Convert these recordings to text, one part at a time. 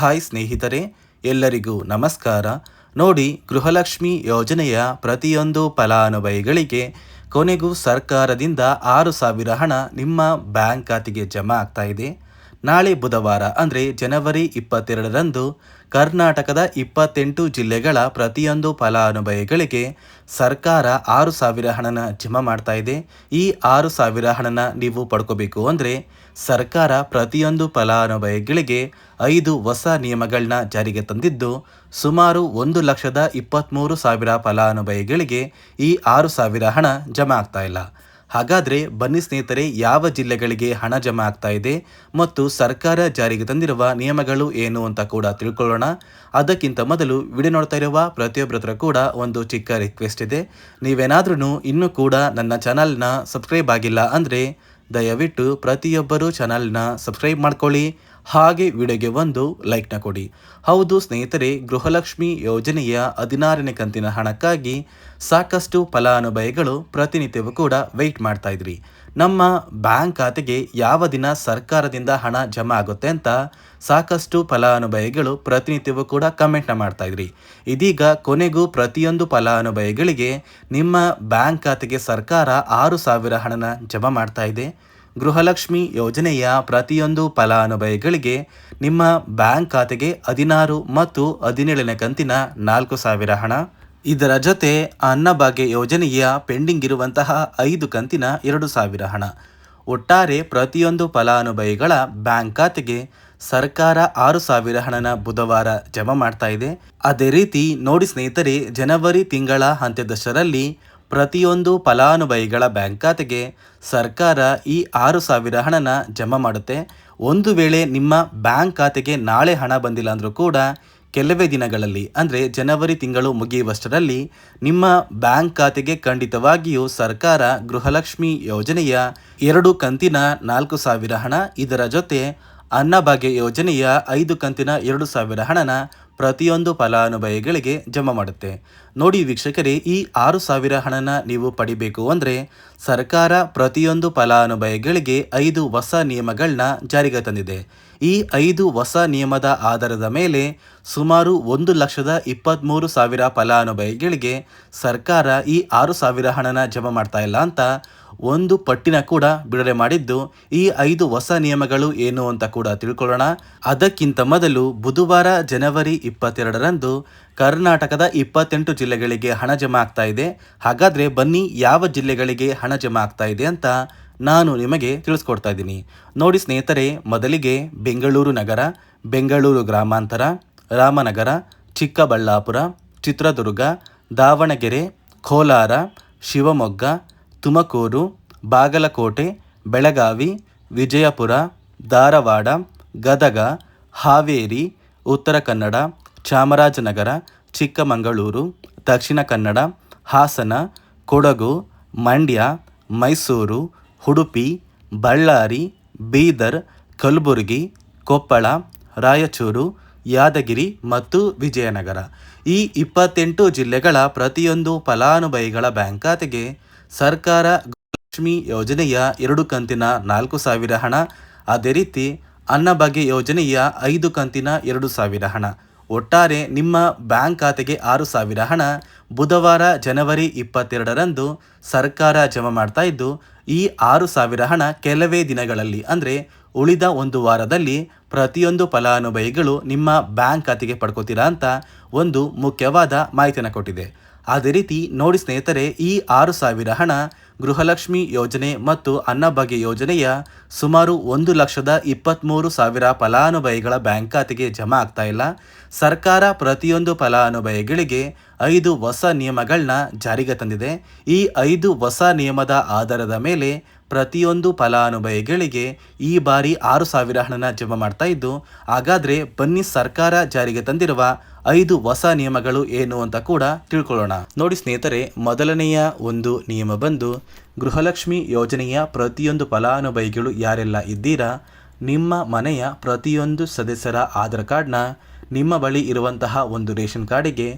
Hi ಸ್ನೇಹಿತರೆ, ಎಲ್ಲರಿಗೂ ನಮಸ್ಕಾರ. ನೋಡಿ, ಗೃಹಲಕ್ಷ್ಮಿ ಯೋಜನೆಯ ಪ್ರತಿಯೊಂದು ಫಲಾನುಭವಿಗಳಿಗೆ ಕೊನೆಗೂ ಸರ್ಕಾರದಿಂದ ಆರು ಸಾವಿರ ಹಣ ನಿಮ್ಮ ಬ್ಯಾಂಕ್ ಖಾತೆಗೆ ಜಮಾ ಆಗ್ತಾ ಇದೆ. ನಾಳೆ ಬುಧವಾರ, ಅಂದರೆ ಜನವರಿ ಇಪ್ಪತ್ತೆರಡರಂದು, ಕರ್ನಾಟಕದ ಇಪ್ಪತ್ತೆಂಟು ಜಿಲ್ಲೆಗಳ ಪ್ರತಿಯೊಂದು ಫಲಾನುಭವಿಗಳಿಗೆ ಸರ್ಕಾರ ಆರು ಸಾವಿರ ಹಣನ ಜಮಾ ಮಾಡ್ತಾ ಇದೆ. ಈ ಆರು ಸಾವಿರ ಹಣನ ನೀವು ಪಡ್ಕೋಬೇಕು ಅಂದರೆ ಸರ್ಕಾರ ಪ್ರತಿಯೊಂದು ಫಲಾನುಭವಿಗಳಿಗೆ ಐದು ಹೊಸ ನಿಯಮಗಳನ್ನ ಜಾರಿಗೆ ತಂದಿದ್ದು, ಸುಮಾರು ಒಂದು ಲಕ್ಷದ ಇಪ್ಪತ್ತ್ಮೂರು ಸಾವಿರ ಫಲಾನುಭವಿಗಳಿಗೆ ಈ ಆರು ಸಾವಿರ ಹಣ ಜಮಾ ಆಗ್ತಾ ಇಲ್ಲ. ಹಾಗಾದರೆ ಬನ್ನಿ ಸ್ನೇಹಿತರೆ, ಯಾವ ಜಿಲ್ಲೆಗಳಿಗೆ ಹಣ ಜಮಾ ಆಗ್ತಾ ಇದೆ ಮತ್ತು ಸರ್ಕಾರ ಜಾರಿಗೆ ತಂದಿರುವ ನಿಯಮಗಳು ಏನು ಅಂತ ಕೂಡ ತಿಳ್ಕೊಳ್ಳೋಣ. ಅದಕ್ಕಿಂತ ಮೊದಲು ವಿಡಿಯೋ ನೋಡ್ತಾ ಇರುವ ಪ್ರತಿಯೊಬ್ಬರ ಕೂಡ ಒಂದು ಚಿಕ್ಕ ರಿಕ್ವೆಸ್ಟ್ ಇದೆ. ನೀವೇನಾದ್ರೂ ಇನ್ನೂ ಕೂಡ ನನ್ನ ಚಾನಲ್ನ ಸಬ್ಸ್ಕ್ರೈಬ್ ಆಗಿಲ್ಲ ಅಂದರೆ ದಯವಿಟ್ಟು ಪ್ರತಿಯೊಬ್ಬರು ಚಾನಲ್ನ ಸಬ್ಸ್ಕ್ರೈಬ್ ಮಾಡ್ಕೊಳ್ಳಿ. ಹಾಗೆ ವಿಡಿಯೋಗೆ ಒಂದು ಲೈಕ್ನ ಕೊಡಿ. ಹೌದು ಸ್ನೇಹಿತರೆ, ಗೃಹಲಕ್ಷ್ಮಿ ಯೋಜನೆಯ ಹದಿನಾರನೇ ಕಂತಿನ ಹಣಕ್ಕಾಗಿ ಸಾಕಷ್ಟು ಫಲಾನುಭವಿಗಳು ಪ್ರತಿನಿತ್ಯವೂ ಕೂಡ ವೆಯ್ಟ್ ಮಾಡ್ತಾ ಇದ್ರಿ. ನಮ್ಮ ಬ್ಯಾಂಕ್ ಖಾತೆಗೆ ಯಾವ ದಿನ ಸರ್ಕಾರದಿಂದ ಹಣ ಜಮಾ ಆಗುತ್ತೆ ಅಂತ ಸಾಕಷ್ಟು ಫಲಾನುಭವಿಗಳು ಪ್ರತಿನಿತ್ಯವೂ ಕೂಡ ಕಮೆಂಟ್ನ ಮಾಡ್ತಾ ಇದ್ರಿ. ಇದೀಗ ಕೊನೆಗೂ ಪ್ರತಿಯೊಂದು ಫಲಾನುಭವಿಗಳಿಗೆ ನಿಮ್ಮ ಬ್ಯಾಂಕ್ ಖಾತೆಗೆ ಸರ್ಕಾರ ಆರು ಸಾವಿರ ಹಣನ ಜಮಾ ಮಾಡ್ತಾ ಇದೆ. ಗೃಹಲಕ್ಷ್ಮಿ ಯೋಜನೆಯ ಪ್ರತಿಯೊಂದು ಫಲಾನುಭವಿಗಳಿಗೆ ನಿಮ್ಮ ಬ್ಯಾಂಕ್ ಖಾತೆಗೆ ಹದಿನಾರು ಮತ್ತು ಹದಿನೇಳನೇ ಕಂತಿನ ನಾಲ್ಕು ಸಾವಿರ ಹಣ. ಇದರ ಜೊತೆ ಅನ್ನಭಾಗ್ಯ ಯೋಜನೆಯ ಪೆಂಡಿಂಗ್ ಇರುವಂತಹ ಐದು ಕಂತಿನ ಎರಡು ಸಾವಿರ ಹಣ. ಒಟ್ಟಾರೆ ಪ್ರತಿಯೊಂದು ಫಲಾನುಭವಿಗಳ ಬ್ಯಾಂಕ್ ಖಾತೆಗೆ ಸರ್ಕಾರ ಆರು ಸಾವಿರ ಹಣನ ಬುಧವಾರ ಜಮಾ ಮಾಡ್ತಾ ಇದೆ. ಅದೇ ರೀತಿ, ನೋಡಿ ಸ್ನೇಹಿತರೆ, ಜನವರಿ ತಿಂಗಳ ಅಂತ್ಯದಷ್ಟರಲ್ಲಿ ಪ್ರತಿಯೊಂದು ಫಲಾನುಭವಿಗಳ ಬ್ಯಾಂಕ್ ಖಾತೆಗೆ ಸರ್ಕಾರ ಈ ಆರು ಸಾವಿರ ಹಣನ ಜಮಾ ಮಾಡುತ್ತೆ. ಒಂದು ವೇಳೆ ನಿಮ್ಮ ಬ್ಯಾಂಕ್ ಖಾತೆಗೆ ನಾಳೆ ಹಣ ಬಂದಿಲ್ಲ ಅಂದರೂ ಕೂಡ ಕೆಲವೇ ದಿನಗಳಲ್ಲಿ, ಅಂದರೆ ಜನವರಿ ತಿಂಗಳು ಮುಗಿಯುವಷ್ಟರಲ್ಲಿ ನಿಮ್ಮ ಬ್ಯಾಂಕ್ ಖಾತೆಗೆ ಖಂಡಿತವಾಗಿಯೂ ಸರ್ಕಾರ ಗೃಹಲಕ್ಷ್ಮಿ ಯೋಜನೆಯ ಎರಡು ಕಂತಿನ ನಾಲ್ಕು ಸಾವಿರ ಹಣ, ಇದರ ಜೊತೆ ಅನ್ನಭಾಗ್ಯ ಯೋಜನೆಯ ಐದು ಕಂತಿನ ಎರಡು ಸಾವಿರ ಹಣನ ಪ್ರತಿಯೊಂದು ಫಲಾನುಭವಿಗಳಿಗೆ ಜಮಾ ಮಾಡುತ್ತೆ. ನೋಡಿ ವೀಕ್ಷಕರೇ, ಈ ಆರು ಸಾವಿರ ಹಣನ ನೀವು ಪಡಿಬೇಕು ಅಂದರೆ ಸರ್ಕಾರ ಪ್ರತಿಯೊಂದು ಫಲಾನುಭವಿಗಳಿಗೆ ಐದು ಹೊಸ ನಿಯಮಗಳನ್ನ ಜಾರಿಗೆ ತಂದಿದೆ. ಈ ಐದು ಹೊಸ ನಿಯಮದ ಆಧಾರದ ಮೇಲೆ ಸುಮಾರು ಒಂದು ಲಕ್ಷದ ಇಪ್ಪತ್ತ್ಮೂರು ಸಾವಿರ ಫಲಾನುಭವಿಗಳಿಗೆ ಸರ್ಕಾರ ಈ ಆರು ಸಾವಿರ ಹಣನ ಜಮಾ ಮಾಡ್ತಾ ಇಲ್ಲ ಅಂತ ಒಂದು ಪಟ್ಟಿನ ಕೂಡ ಬಿಡುಗಡೆ ಮಾಡಿದ್ದು ಈ ಐದು ಹೊಸ ನಿಯಮಗಳು ಏನು ಅಂತ ಕೂಡ ತಿಳ್ಕೊಳ್ಳೋಣ. ಅದಕ್ಕಿಂತ ಮೊದಲು ಬುಧವಾರ ಜನವರಿ ಇಪ್ಪತ್ತೆರಡರಂದು ಕರ್ನಾಟಕದ ಇಪ್ಪತ್ತೆಂಟು ಜಿಲ್ಲೆಗಳಿಗೆ ಹಣ ಜಮಾ ಆಗ್ತಾ ಇದೆ. ಹಾಗಾದರೆ ಬನ್ನಿ ಯಾವ ಜಿಲ್ಲೆಗಳಿಗೆ ಹಣ ಜಮಾ ಆಗ್ತಾ ಇದೆ ಅಂತ ನಾನು ನಿಮಗೆ ತಿಳಿಸ್ಕೊಡ್ತಾ ಇದ್ದೀನಿ. ನೋಡಿ ಸ್ನೇಹಿತರೆ, ಮೊದಲಿಗೆ ಬೆಂಗಳೂರು ನಗರ, ಬೆಂಗಳೂರು ಗ್ರಾಮಾಂತರ, ರಾಮನಗರ, ಚಿಕ್ಕಬಳ್ಳಾಪುರ, ಚಿತ್ರದುರ್ಗ, ದಾವಣಗೆರೆ, ಕೋಲಾರ, ಶಿವಮೊಗ್ಗ ತುಮಕೂರು, ಬಾಗಲಕೋಟೆ, ಬೆಳಗಾವಿ, ವಿಜಯಪುರ, ಧಾರವಾಡ, ಗದಗ, ಹಾವೇರಿ, ಉತ್ತರ ಕನ್ನಡ, ಚಾಮರಾಜನಗರ, ಚಿಕ್ಕಮಗಳೂರು, ದಕ್ಷಿಣ ಕನ್ನಡ, ಹಾಸನ, ಕೊಡಗು, ಮಂಡ್ಯ, ಮೈಸೂರು, ಉಡುಪಿ, ಬಳ್ಳಾರಿ, ಬೀದರ್, ಕಲಬುರಗಿ, ಕೊಪ್ಪಳ, ರಾಯಚೂರು, ಯಾದಗಿರಿ ಮತ್ತು ವಿಜಯನಗರ. ಈ ಇಪ್ಪತ್ತೆಂಟು ಜಿಲ್ಲೆಗಳ ಪ್ರತಿಯೊಂದು ಫಲಾನುಭವಿಗಳ ಬ್ಯಾಂಕ್ ಖಾತೆಗೆ ಸರ್ಕಾರ ಲಕ್ಷ್ಮಿ ಯೋಜನೆಯ ಎರಡು ಕಂತಿನ ನಾಲ್ಕು ಸಾವಿರ ಹಣ. ಅದೇ ರೀತಿ ಅನ್ನಭಾಗ್ಯ ಯೋಜನೆಯ ಐದು ಕಂತಿನ ಎರಡು ಸಾವಿರ ಹಣ. ಒಟ್ಟಾರೆ ನಿಮ್ಮ ಬ್ಯಾಂಕ್ ಖಾತೆಗೆ ಆರು ಸಾವಿರ ಹಣ. ಬುಧವಾರ ಜನವರಿ ಇಪ್ಪತ್ತೆರಡರಂದು ಸರ್ಕಾರ ಜಮಾ ಮಾಡ್ತಾ ಇದ್ದು, ಈ ಆರು ಸಾವಿರ ಹಣ ಕೆಲವೇ ದಿನಗಳಲ್ಲಿ ಅಂದರೆ ಉಳಿದ ಒಂದು ವಾರದಲ್ಲಿ ಪ್ರತಿಯೊಂದು ಫಲಾನುಭವಿಗಳು ನಿಮ್ಮ ಬ್ಯಾಂಕ್ ಖಾತೆಗೆ ಪಡ್ಕೋತೀರಾ ಅಂತ ಒಂದು ಮುಖ್ಯವಾದ ಮಾಹಿತಿಯನ್ನು ಕೊಟ್ಟಿದೆ. ಅದೇ ರೀತಿ ನೋಡಿ ಸ್ನೇಹಿತರೆ, ಈ ಆರು ಸಾವಿರ ಹಣ ಗೃಹಲಕ್ಷ್ಮಿ ಯೋಜನೆ ಮತ್ತು ಅನ್ನಭಾಗ್ಯ ಯೋಜನೆಯ ಸುಮಾರು ಒಂದು ಲಕ್ಷದ ಇಪ್ಪತ್ತ್ಮೂರು ಸಾವಿರ ಫಲಾನುಭವಿಗಳ ಬ್ಯಾಂಕ್ ಖಾತೆಗೆ ಜಮಾ ಆಗ್ತಾ ಇಲ್ಲ. ಸರ್ಕಾರ ಪ್ರತಿಯೊಂದು ಫಲಾನುಭವಿಗಳಿಗೆ ಐದು ಹೊಸ ನಿಯಮಗಳನ್ನ ಜಾರಿಗೆ ತಂದಿದೆ. ಈ ಐದು ಹೊಸ ನಿಯಮದ ಆಧಾರದ ಮೇಲೆ ಪ್ರತಿಯೊಂದು ಫಲಾನುಭವಿಗಳಿಗೆ ಈ ಬಾರಿ ಆರು ಸಾವಿರ ಹಣನ ಜಮಾ ಮಾಡ್ತಾ ಇದ್ದು, ಹಾಗಾದರೆ ಬನ್ನಿ ಸರ್ಕಾರ ಜಾರಿಗೆ ತಂದಿರುವ ಐದು ಹೊಸ ನಿಯಮಗಳು ಏನು ಅಂತ ಕೂಡ ತಿಳ್ಕೊಳ್ಳೋಣ. ನೋಡಿ ಸ್ನೇಹಿತರೆ, ಮೊದಲನೆಯ ಒಂದು ನಿಯಮ ಬಂದು, ಗೃಹಲಕ್ಷ್ಮಿ ಯೋಜನೆಯ ಪ್ರತಿಯೊಂದು ಫಲಾನುಭವಿಗಳು ಯಾರೆಲ್ಲ ಇದ್ದೀರಾ, ನಿಮ್ಮ ಮನೆಯ ಪ್ರತಿಯೊಂದು ಸದಸ್ಯರ ಆಧಾರ್ ಕಾರ್ಡ್ನ ನಿಮ್ಮ ಬಳಿ ಇರುವಂತಹ ಒಂದು ರೇಷನ್ ಕಾರ್ಡಿಗೆ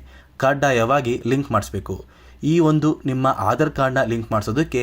ಕಡ್ಡಾಯವಾಗಿ ಲಿಂಕ್ ಮಾಡಿಸ್ಬೇಕು. ಈ ಒಂದು ನಿಮ್ಮ ಆಧಾರ್ ಕಾರ್ಡ್ನ ಲಿಂಕ್ ಮಾಡಿಸೋದಕ್ಕೆ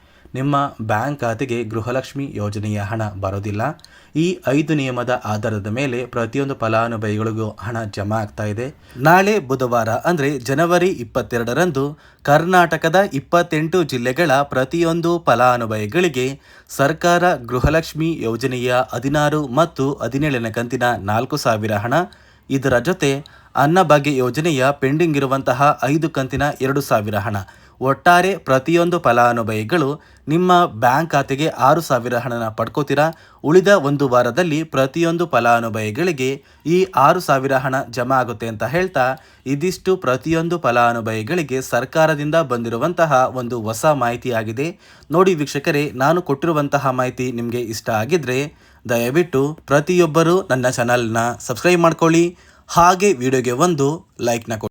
ನಿಮ್ಮ ಬ್ಯಾಂಕ್ ಖಾತೆಗೆ ಗೃಹಲಕ್ಷ್ಮಿ ಯೋಜನೆಯ ಹಣ ಬರೋದಿಲ್ಲ. ಈ ಐದು ನಿಯಮದ ಆಧಾರದ ಮೇಲೆ ಪ್ರತಿಯೊಂದು ಫಲಾನುಭವಿಗಳಿಗೂ ಹಣ ಜಮಾ ಆಗ್ತಾ ಇದೆ. ನಾಳೆ ಬುಧವಾರ ಅಂದರೆ ಜನವರಿ ಇಪ್ಪತ್ತೆರಡರಂದು ಕರ್ನಾಟಕದ ಇಪ್ಪತ್ತೆಂಟು ಜಿಲ್ಲೆಗಳ ಪ್ರತಿಯೊಂದು ಫಲಾನುಭವಿಗಳಿಗೆ ಸರ್ಕಾರ ಗೃಹಲಕ್ಷ್ಮಿ ಯೋಜನೆಯ ಹದಿನಾರು ಮತ್ತು ಹದಿನೇಳನೇ ಕಂತಿನ ನಾಲ್ಕು ಸಾವಿರ ಹಣ. ಇದರ ಜೊತೆ ಅನ್ನಭಾಗ್ಯ ಯೋಜನೆಯ ಪೆಂಡಿಂಗ್ ಇರುವಂತಹ ಐದು ಕಂತಿನ ಎರಡು ಸಾವಿರ ಹಣ. ಒಟ್ಟಾರೆ ಪ್ರತಿಯೊಂದು ಫಲಾನುಭವಿಗಳು ನಿಮ್ಮ ಬ್ಯಾಂಕ್ ಖಾತೆಗೆ ಆರು ಸಾವಿರ ಹಣನ ಪಡ್ಕೋತೀರಾ? ಉಳಿದ ಒಂದು ವಾರದಲ್ಲಿ ಪ್ರತಿಯೊಂದು ಫಲಾನುಭವಿಗಳಿಗೆ ಈ ಆರು ಸಾವಿರ ಹಣ ಜಮಾ ಆಗುತ್ತೆ ಅಂತ ಹೇಳ್ತಾ, ಇದಿಷ್ಟು ಪ್ರತಿಯೊಂದು ಫಲಾನುಭವಿಗಳಿಗೆ ಸರ್ಕಾರದಿಂದ ಬಂದಿರುವಂತಹ ಒಂದು ಹೊಸ ಮಾಹಿತಿಯಾಗಿದೆ. ನೋಡಿ ವೀಕ್ಷಕರೇ, ನಾನು ಕೊಟ್ಟಿರುವಂತಹ ಮಾಹಿತಿ ನಿಮಗೆ ಇಷ್ಟ ಆಗಿದ್ರೆ ದಯವಿಟ್ಟು ಪ್ರತಿಯೊಬ್ಬರು ನನ್ನ ಚಾನಲ್ನ ಸಬ್ಸ್ಕ್ರೈಬ್ ಮಾಡ್ಕೊಳ್ಳಿ. ಹಾಗೆ ವಿಡಿಯೋಗೆ ಒಂದು ಲೈಕ್ನ ಕೊಡಿ.